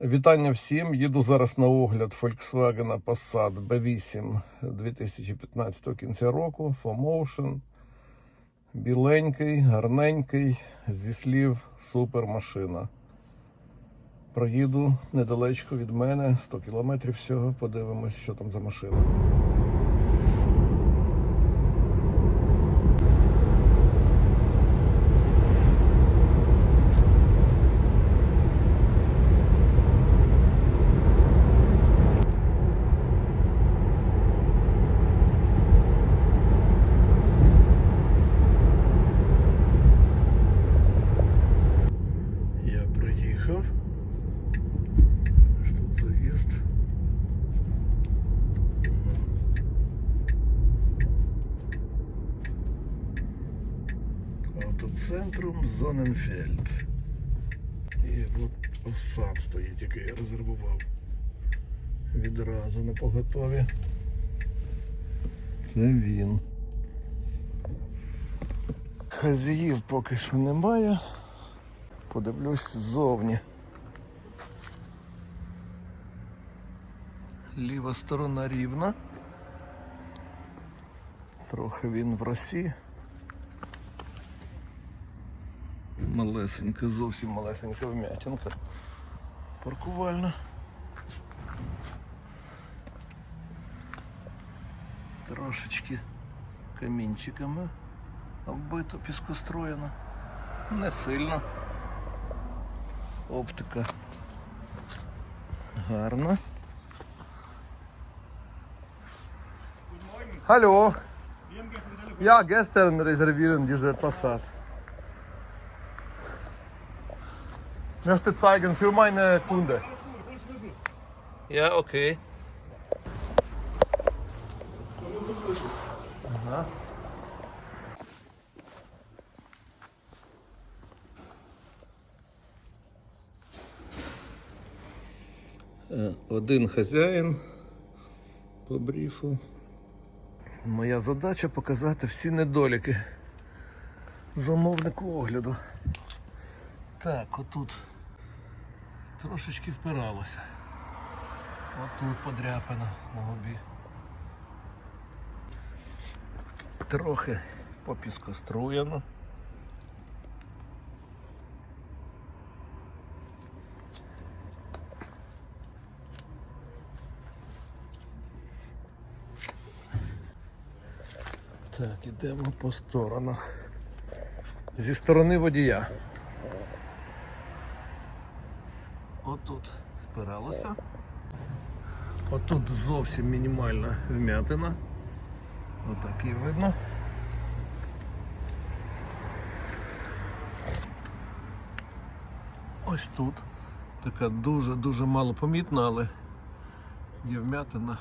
Вітання всім. Їду зараз на огляд Volkswagen Passat B8 2015 кінця року. 4Motion. Біленький, гарненький, зі слів супермашина. Проїду недалечко від мене, 100 кілометрів всього. Подивимось, що там за машина. Я приїхав. Аж Тут заїзд. Автоцентром Зоненфельд. І от посад стоїть, який я резервував. Відразу на поготові. Це він. Хазяїв поки що немає. Подивлюсь ззовні. Ліва сторона рівна. Трохи він в росі. Малесенька, зовсім малесенька вмятинка. Паркувальна. Трошечки камінчиками оббито, піскостроєно. Не сильно. Оптика гарна. Hallo. Ja, gestern reservieren diese Passat. Möchte zeigen für meine Kunde. Ja, okay. Aha. Е, Один хазяїн по бріфу. Моя задача показати всі недоліки замовнику огляду. Так, отут трошечки впиралося. Отут подряпано на губі. Трохи попіскоструєно. Так, ідемо по сторонах. Зі сторони водія. Отут впиралося. Отут зовсім мінімальна вмятина. Отак і видно. Ось тут. Така дуже-дуже мало помітна, але є вмятина.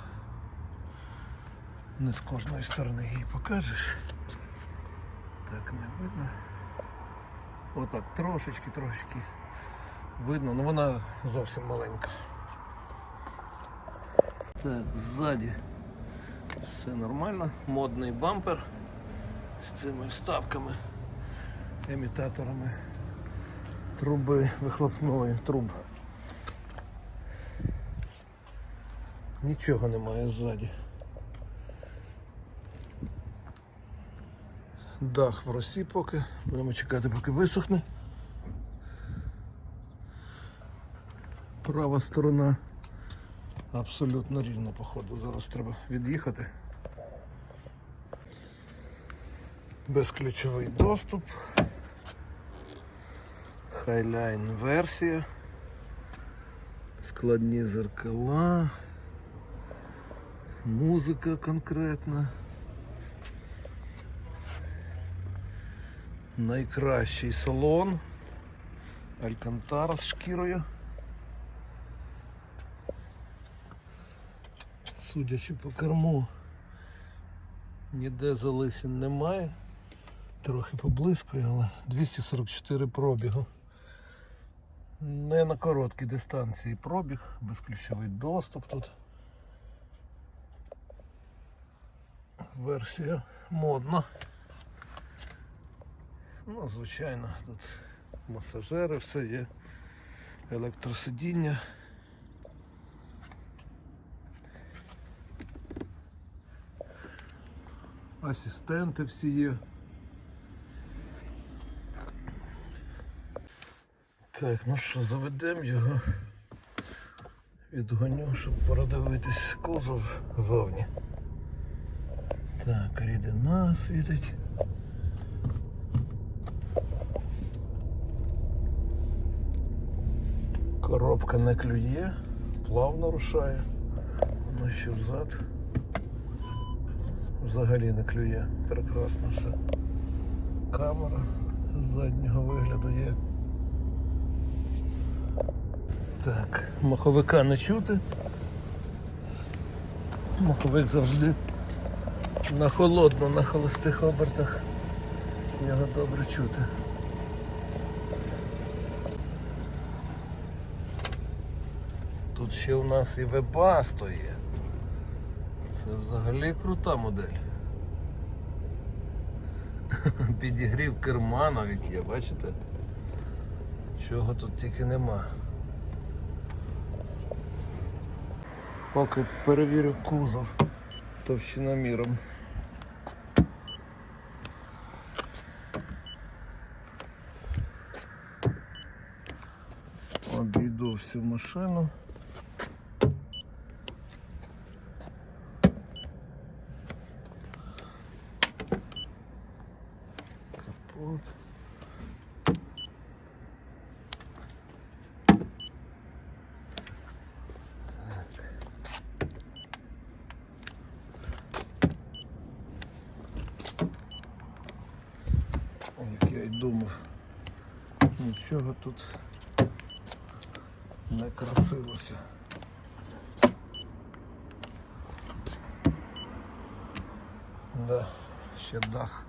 Не з кожної сторони її покажеш. Так не видно. Отак трошечки, трошечки видно, але вона зовсім маленька. Так, ззаді все нормально. Модний бампер з цими вставками, емітаторами труби вихлопної труб. Нічого немає ззаді. Дах в росі поки. Будемо чекати, поки висохне. Права сторона абсолютно рівна, походу. Зараз треба від'їхати. Безключовий доступ. Хайлайн версія. Складні зеркала. Музика конкретна. Найкращий салон. Алькантара з шкірою. Судячи по керму, ніде залисін немає. Трохи поблискує, але 244 пробігу. Не на короткій дистанції пробіг, безключовий доступ тут. Версія модна. Ну, звичайно, тут масажери, все є. Електросидіння, асистенти всі є. Так, ну що, заведемо його. Відгоню, щоб продивитись кузов ззовні. Так, рідина світить. Коробка не клює, плавно рушає. Воно ще взад. Взагалі не клює. Прекрасно все. Камера з заднього вигляду є. Так, маховика не чути. Маховик завжди на холодно, на холостих обертах. Його добре чути. Тут ще у нас і вебасто є. Це взагалі крута модель. Підігрів керма навіть є, бачите? Чого тут тільки нема. Поки перевірю кузов товщиноміром. Обійду всю машину. Капот. Як я й думав, нічого тут не красилося. Да, ще дах.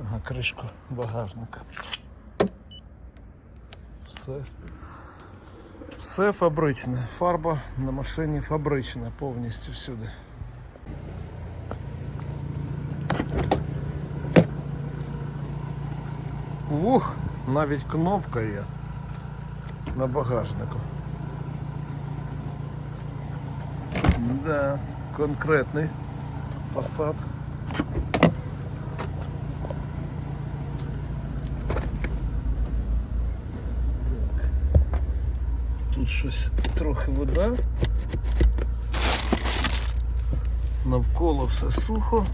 Ага, кришку багажника. Все. Все фабричне. Фарба на машині фабрична повністю всюди. Ух, навіть кнопка є на багажнику. Да, конкретний посад. Так. Тут щось трохи вода. Навколо все сухо.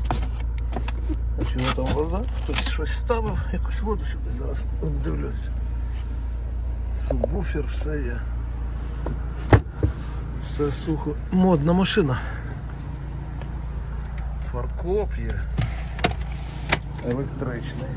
Чому там вода? Хтось щось ставив, якусь воду сюди зараз обдивлюсь. Субвуфер, все є. Все сухо. Модна машина. Фаркоп є. Електричний.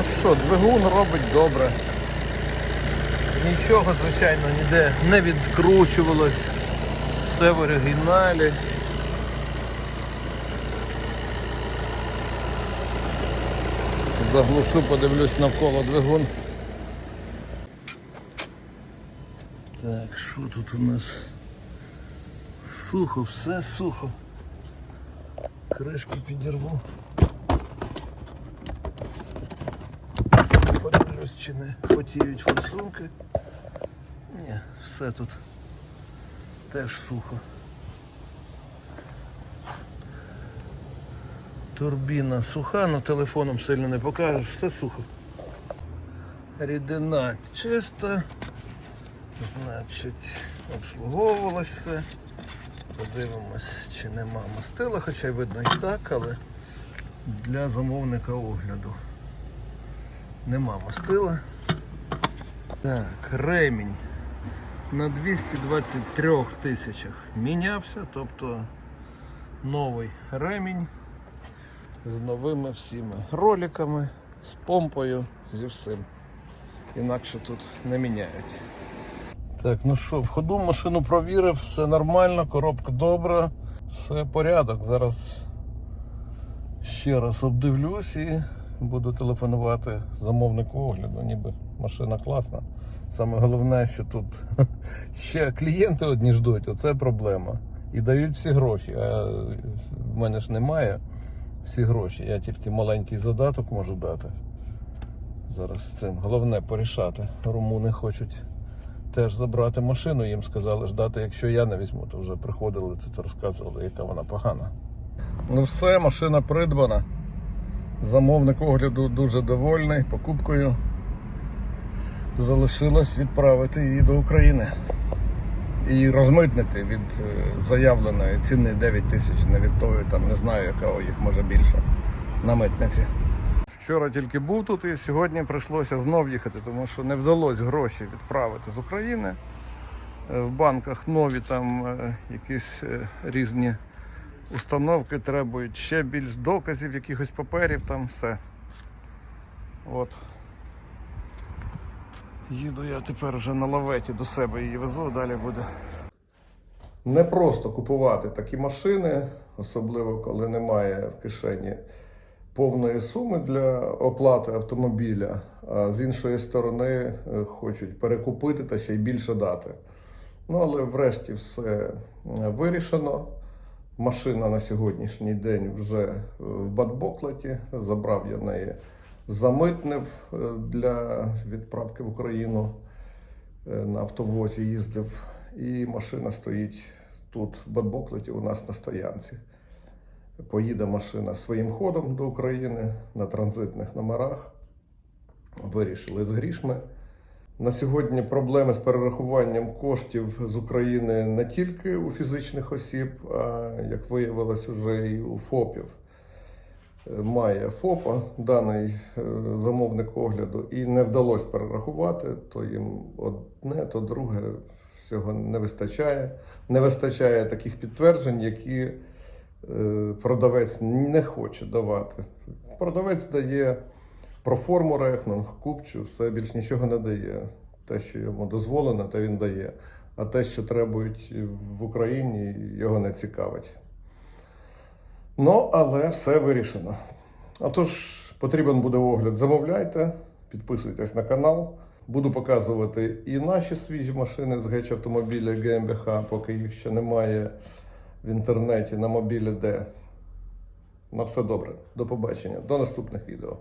Ну що, двигун робить добре. Нічого, звичайно, ніде не відкручувалось. Все в оригіналі. Заглушу, подивлюсь навколо двигун. Так, що тут у нас? Сухо, все сухо. Кришку підірву. Подивлюсь, чи не потіють форсунки. Ні, все тут теж сухо. Турбіна суха, але телефоном сильно не покажеш, все сухо. Рідина чиста. Значить, обслуговувалось все. Подивимось, чи нема мастила, хоча й видно і так, але для замовника огляду. Нема мастила. Так, ремінь на 223 тисячах мінявся, тобто новий ремінь з новими всіма роликами, з помпою, зі всім. Інакше тут не міняють. Так, ну що, в ходу машину провірив, все нормально, коробка добра, все порядок. Зараз ще раз обдивлюсь і буду телефонувати замовнику огляду, ніби машина класна. Саме головне, що тут ще клієнти одні ждуть, оце проблема. і дають всі гроші. А в мене ж немає всі гроші. Я тільки маленький задаток можу дати. Зараз цим. Головне порішати. Румуни хочуть теж забрати машину. Їм сказали ждати, якщо я не візьму, то вже приходили тут розказували, яка вона погана. Ну все, машина придбана. Замовник огляду дуже довольний покупкою. Залишилось відправити її до України і розмитнити від е, заявленої ціни 9 тисяч не від тої, там не знаю, яка їх може більше на митниці. Вчора тільки був тут і сьогодні прийшлося знов їхати, тому що не вдалося гроші відправити з України. Е, В банках нові там е, якісь різні установки требують ще більш доказів, якихось паперів, там все. От. Їду я тепер вже на лаветі до себе її везу, далі буде. Не просто купувати такі машини, особливо коли немає в кишені повної суми для оплати автомобіля, а з іншої сторони е, хочуть перекупити та ще й більше дати. Ну, але врешті все е, вирішено. Машина на сьогоднішній день вже е, в Бадбоклеті. Забрав я неї, замитнив е, для відправки в Україну. Е, На автовозі їздив. І машина стоїть тут, в Бадбоклеті, у нас на стоянці. Поїде машина своїм ходом до України на транзитних номерах. Вирішили з грішми. На сьогодні проблеми з перерахуванням коштів з України не тільки у фізичних осіб, а як виявилось, уже і у ФОПів. Е, Має ФОПа даний е, замовник огляду, і не вдалося перерахувати, то їм одне, то друге всього не вистачає. Не вистачає таких підтверджень, які е, продавець не хоче давати. Продавець дає проформу рехнунг, купчу, все більш нічого не дає. Те, що йому дозволено, те він дає. А те, що требують в Україні, його не цікавить. Ну, але все вирішено. Отож, потрібен буде огляд. Замовляйте, підписуйтесь на канал. Буду показувати і наші свіжі машини з геч автомобіля ГМБХ, поки їх ще немає в інтернеті на мобілі де. На все добре. До побачення. До наступних відео.